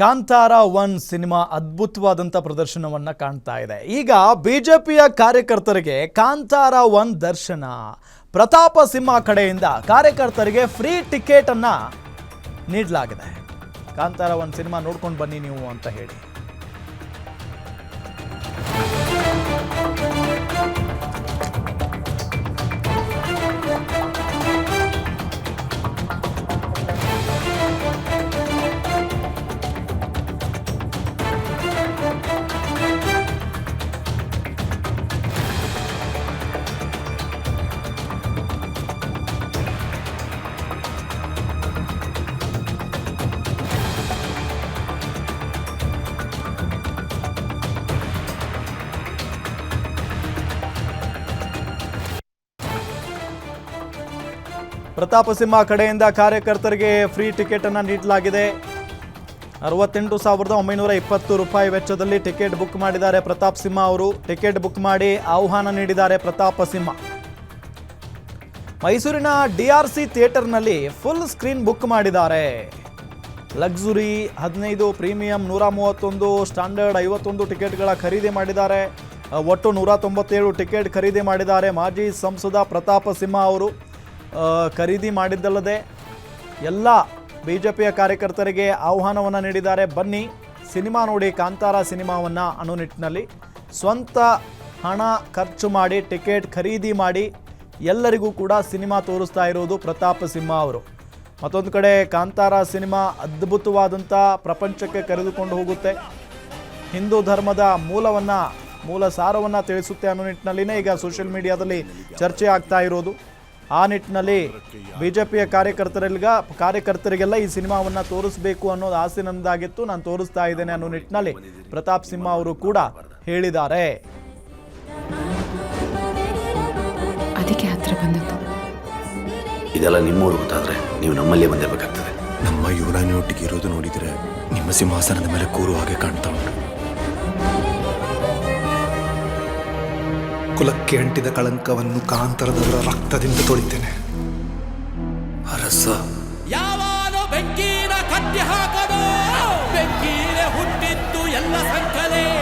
Kantara one cinema ಅದ್ಭುತವಾದಂಥ ಪ್ರದರ್ಶನವನ್ನ ಕಾಣ್ತಾ ಇದೆ. ಈಗ ಬಿಜೆಪಿಯ ಕಾರ್ಯಕರ್ತರಿಗೆ ಕಾಂತಾರ ಒನ್ ದರ್ಶನ. ಪ್ರತಾಪ ಸಿಂಹ ಕಡೆಯಿಂದ ಕಾರ್ಯಕರ್ತರಿಗೆ ಫ್ರೀ ಟಿಕೆಟ್ ಅನ್ನ ನೀಡಲಾಗಿದೆ. ಕಾಂತಾರ ಒನ್ ಸಿನಿಮಾ ನೋಡ್ಕೊಂಡು ಬನ್ನಿ ನೀವು ಅಂತ ಹೇಳಿ. ಪ್ರತಾಪ ಸಿಂಹ ಕಡೆಯಿಂದ ಕಾರ್ಯಕರ್ತರಿಗೆ ಫ್ರೀ ಟಿಕೆಟ್ ಅನ್ನ ನೀಡಲಾಗಿದೆ. ಅರವತ್ತೆಂಟು ಸಾವಿರದ ಒಂಬೈನೂರ ಇಪ್ಪತ್ತು ರೂಪಾಯಿ ವೆಚ್ಚದಲ್ಲಿ ಟಿಕೆಟ್ ಬುಕ್ ಮಾಡಿದ್ದಾರೆ ಪ್ರತಾಪ್ ಸಿಂಹ ಅವರು. ಟಿಕೆಟ್ ಬುಕ್ ಮಾಡಿ ಆಹ್ವಾನ ನೀಡಿದ್ದಾರೆ ಪ್ರತಾಪ ಸಿಂಹ. ಮೈಸೂರಿನ ಡಿ ಆರ್ ಸಿ ಥಿಯೇಟರ್ನಲ್ಲಿ ಫುಲ್ ಸ್ಕ್ರೀನ್ ಬುಕ್ ಮಾಡಿದ್ದಾರೆ. ಲಕ್ಸುರಿ ಹದಿನೈದು, ಪ್ರೀಮಿಯಂ ನೂರ ಮೂವತ್ತೊಂದು, ಸ್ಟ್ಯಾಂಡರ್ಡ್ ಐವತ್ತೊಂದು ಟಿಕೆಟ್ಗಳ ಖರೀದಿ ಮಾಡಿದ್ದಾರೆ. ಒಟ್ಟು ನೂರ ತೊಂಬತ್ತೇಳು ಟಿಕೆಟ್ ಖರೀದಿ ಮಾಡಿದ್ದಾರೆ ಮಾಜಿ ಸಂಸದ ಪ್ರತಾಪ ಸಿಂಹ ಅವರು. ಖರೀದಿ ಮಾಡಿದ್ದಲ್ಲದೆ ಎಲ್ಲ ಬಿ ಜೆ ಪಿಯ ಕಾರ್ಯಕರ್ತರಿಗೆ ಆಹ್ವಾನವನ್ನು ನೀಡಿದ್ದಾರೆ. ಬನ್ನಿ, ಸಿನಿಮಾ ನೋಡಿ ಕಾಂತಾರ ಸಿನಿಮಾವನ್ನು ಅನ್ನೋ ನಿಟ್ಟಿನಲ್ಲಿ ಸ್ವಂತ ಹಣ ಖರ್ಚು ಮಾಡಿ, ಟಿಕೆಟ್ ಖರೀದಿ ಮಾಡಿ ಎಲ್ಲರಿಗೂ ಕೂಡ ಸಿನಿಮಾ ತೋರಿಸ್ತಾ ಇರೋದು ಪ್ರತಾಪ್ ಸಿಂಹ ಅವರು. ಮತ್ತೊಂದು ಕಡೆ ಕಾಂತಾರ ಸಿನಿಮಾ ಅದ್ಭುತವಾದಂಥ ಪ್ರಪಂಚಕ್ಕೆ ಕರೆದುಕೊಂಡು ಹೋಗುತ್ತೆ. ಹಿಂದೂ ಧರ್ಮದ ಮೂಲವನ್ನು, ಮೂಲ ಸಾರವನ್ನು ತಿಳಿಸುತ್ತೆ ಅನ್ನೋ ನಿಟ್ಟಿನಲ್ಲಿನೇ ಈಗ ಸೋಷಿಯಲ್ ಮೀಡಿಯಾದಲ್ಲಿ ಚರ್ಚೆ ಆಗ್ತಾ ಇರೋದು. ಆ ನಿಟ್ಟಿನಲ್ಲಿ ಬಿ ಜೆ ಪಿಯ ಕಾರ್ಯಕರ್ತರಿಗ ಕಾರ್ಯಕರ್ತರಿಗೆಲ್ಲ ಈ ಸಿನಿಮಾವನ್ನು ತೋರಿಸಬೇಕು ಅನ್ನೋದು ಆಸೆ ನಂದಾಗಿತ್ತು. ನಾನು ತೋರಿಸ್ತಾ ಇದ್ದೇನೆ ಅನ್ನೋ ನಿಟ್ಟಿನಲ್ಲಿ ಪ್ರತಾಪ್ ಸಿಂಹ ಅವರು ಕೂಡ ಹೇಳಿದ್ದಾರೆ. ಅದಕ್ಕೆ ಹತ್ರ ಬಂದದ್ದು. ಇದೆಲ್ಲ ನಿಮ್ಮೂರು ಗೊತ್ತಾದ್ರೆ ನೀವು ನಮ್ಮಲ್ಲೇ ಬಂದಿರಬೇಕಾಗ್ತದೆ. ನಮ್ಮ ಯುವರಾಣಿಯೊಟ್ಟಿಗೆ ಇರೋದು ನೋಡಿದರೆ ನಿಮ್ಮ ಸಿಂಹಾಸನದ ಮೇಲೆ ಕೂರುವ ಹಾಗೆ ಕಾಣ್ತಾ ಉಂಟು. ಕುಲಕ್ಕೆ ಅಂಟಿದ ಕಳಂಕವನ್ನು ಕಾಂತರದವರ ರಕ್ತದಿಂದ ತೊಳಿತೇನೆ. ಅರಸ. ಯಾವಾನು ಬೆಂಕಿನ ಕಟ್ಟಿ ಹಾಕದೋ ಬೆಂಕಿನ ಹುಟ್ಟಿದ್ದು ಎಲ್ಲ ಸಂಕಲೇ.